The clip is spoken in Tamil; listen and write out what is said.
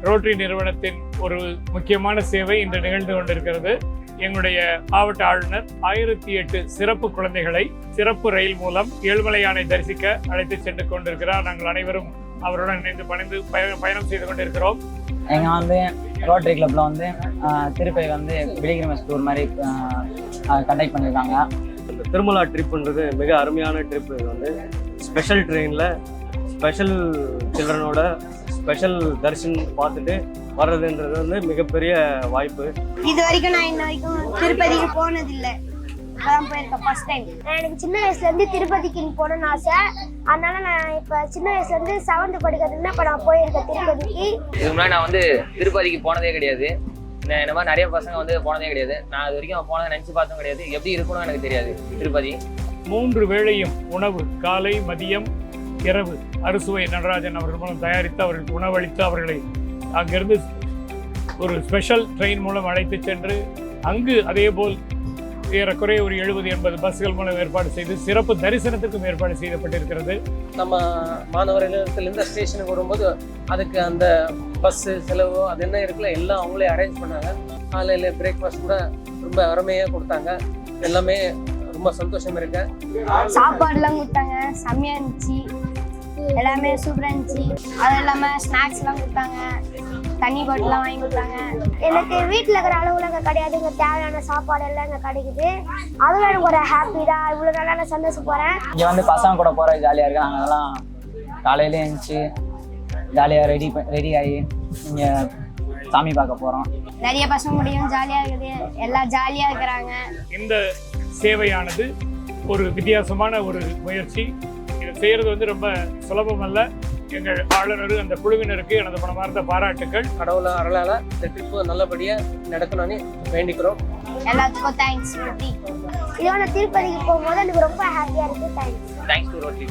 ரோட்டரி நிறுவனத்தின் ஒரு முக்கியமான சேவை இன்று நிகழ்ந்து கொண்டிருக்கிறது. எங்களுடைய மாவட்ட ஆளுநர் ஆயிரத்தி எட்டு சிறப்பு குழந்தைகளை சிறப்பு ரயில் மூலம் ஏழுமலையானை தரிசிக்க அழைத்து சென்று கொண்டிருக்கிறார். நாங்கள் அனைவரும் அவருடன் இணைந்து பணிந்து பய- பயணம் செய்து கொண்டிருக்கிறோம். எங்கள் வந்து ரோட்டரி கிளப்பில் வந்து ஆஹ், திருப்பதி வந்து பிலிகிரிமஸ் டூர் மாதிரி கண்டக்ட் பண்ணியிருக்காங்க இந்த திருமலா ட்ரிப்புன்றது மிக அருமையான ட்ரிப் இது வந்து. ஸ்பெஷல் ட்ரெயினில் ஸ்பெஷல் சில்ட்ரனோட ஸ்பெஷல் தரிசன் பார்த்துட்டு வர்றதுன்றது வந்து மிகப்பெரிய வாய்ப்பு. இது வரைக்கும் நான் இன்ன வரைக்கும் திருப்பதிக்கு போனதில்லை. இப்பதான் போயிருக்கேன் ஃபர்ஸ்ட் டைம் எனக்கு சின்ன வயசுல இருந்து திருப்பதிக்கு போகணும்னு ஆசை. அதனால நான் இப்ப சின்ன வயசுல இருந்து செவன்த் படிக்கிறதுனா இப்ப நான் போயிருக்கேன் திருப்பதிக்கு. இதுக்கு முன்னாடி நான் வந்து திருப்பதிக்கு போனதே கிடையாது. நான் இந்த மாதிரி நிறைய பசங்க வந்து போனதே கிடையாது. நான் இது வரைக்கும் போனதை நினச்சி பார்த்ததும் கிடையாது. எப்படி இருக்கணும்னு எனக்கு தெரியாது திருப்பதி. மூன்று வேளையும் உணவு காலை மதியம் இரவு அறுசுவை நடராஜன் அவர்கள் மூலம் தயாரித்து அவர்களுக்கு உணவளித்து அவர்களை அங்கிருந்து ஒரு ஸ்பெஷல் ட்ரெயின் மூலம் அழைத்து சென்று அங்கு அதேபோல் ஏறக்குறைய ஒரு எழுபது எண்பது பஸ்கள் மூலம் ஏற்பாடு செய்து சிறப்பு தரிசனத்துக்கும் ஏற்பாடு செய்யப்பட்டிருக்கிறது. நம்ம மாணவர் இல்லத்திலேருந்து ஸ்டேஷனுக்கு வரும்போது அதுக்கு அந்த பஸ்ஸு செலவு அது என்ன இருக்குல்ல எல்லாம் அவங்களே அரேஞ்ச் பண்ணாங்க. காலையில் பிரேக்ஃபாஸ்ட் கூட ரொம்ப அருமையாக கொடுத்தாங்க. எல்லாமே ரொம்ப சந்தோஷம் இருக்கு. சாப்பாடுலாம் கொடுத்தாங்க. செம்மையா இருந்துச்சு. எல்லாமே சூப்பரா இருந்துச்சு. அது இல்லாம ஸ்நாக்ஸ் எல்லாம் கொடுத்தாங்க. தண்ணி பாட்டிலாம் வாங்கி கொடுத்தாங்க. எனக்கு வீட்டில் இருக்கிற அளவுல அங்கே கிடையாது. இங்கே தேவையான சாப்பாடு எல்லாம் இங்கே கிடைக்குது. அதுவும் எனக்கு ஒரு ஹாப்பி தான். இவ்வளோ நல்லா நான் சந்தோஷப்படுறேன் இங்கே வந்து பசங்க கூட போகிறது ஜாலியாக இருக்குது நாங்கள் அதெல்லாம் காலையிலே எழுந்துச்சு ஜாலியாக ரெடி ரெடி ஆகி இங்கே சாமி பார்க்க போகிறோம் நிறைய பசங்க முடியும் ஜாலியாக இருக்குது. எல்லாம் ஜாலியாக இருக்கிறாங்க. இந்த சேவையானது ஒரு வித்தியாசமான ஒரு முயற்சி. செய்கிறது வந்து ரொம்ப சுலபமல்ல எங்கள் ஆளுநர் அந்த குழுவினருக்கு எனது மனமார்ந்த பாராட்டுக்கள். கடவுள அருளால் இந்த ட்ரிப்பு நல்லபடியாக நடக்கணும்னு வேண்டிக்கிறோம். எல்லாத்துக்கும் தேங்க்ஸ் ரொட்டி இதோட திருப்பதிக்கு போகும்போது எனக்கு ரொம்ப ஹாப்பியாக இருக்குது தேங்க்ஸ் தேங்க்ஸ் டு ரோட்ரி